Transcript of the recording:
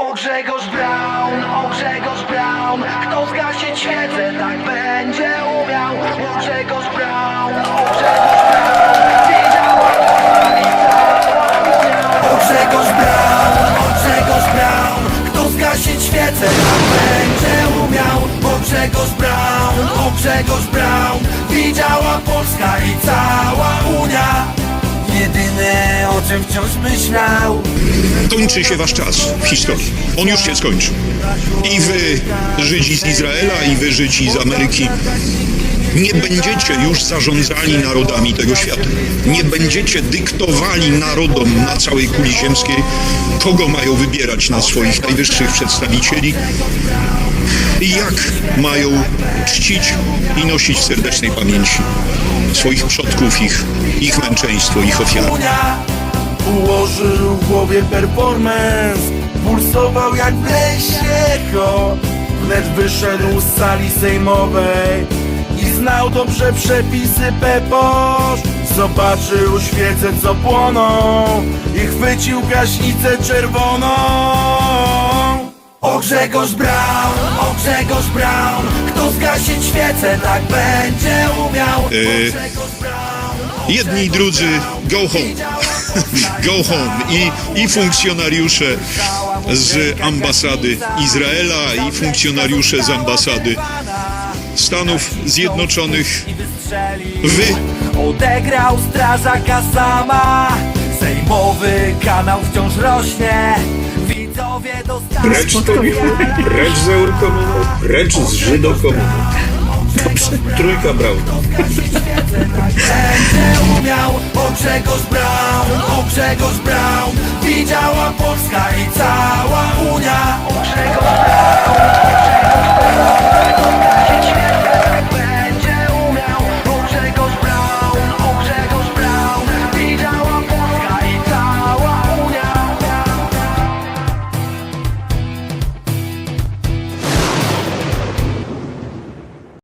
O Grzegorz Braun, o Grzegorz Braun Kto zgasić świecę, tak będzie umiał. O Grzegorz Braun, o Grzegorz Braun Kto zgasić świecę, tak będzie umiał. O Grzegorz Braun, o Grzegorz Braun o czym wciąż myślał Kończy się wasz czas w historii. On już się skończył. I wy, Żydzi z Izraela, i wy, Żydzi z Ameryki, nie będziecie już zarządzali narodami tego świata. Nie będziecie dyktowali narodom na całej kuli ziemskiej, kogo mają wybierać na swoich najwyższych przedstawicieli i jak mają czcić i nosić w serdecznej pamięci swoich przodków, ich, ich męczeństwo, ich ofiary. Ułożył w głowie performance Pulsował jak w lesie ho Wnet wyszedł z sali sejmowej I znał dobrze przepisy Peposz Zobaczył świece co płoną I chwycił gaśnicę czerwoną O Grzegorz Braun, o Grzegorz Braun Kto zgasić świecę tak będzie umiał Yy. O Jedni i drudzy go home. Go home. I, I funkcjonariusze z ambasady Izraela, i funkcjonariusze z ambasady Stanów Zjednoczonych. Wy Odegrał strażaka sama Sejmowy kanał wciąż rośnie Widzowie dostali Precz z Tobinu, precz z Eurokomuną, precz z Żydokomuną. Trójka Braun. będzie umiał O Grzegorz Braun, o Grzegorz Braun. Widziała Polska i cała Unia. Grzegorz Braun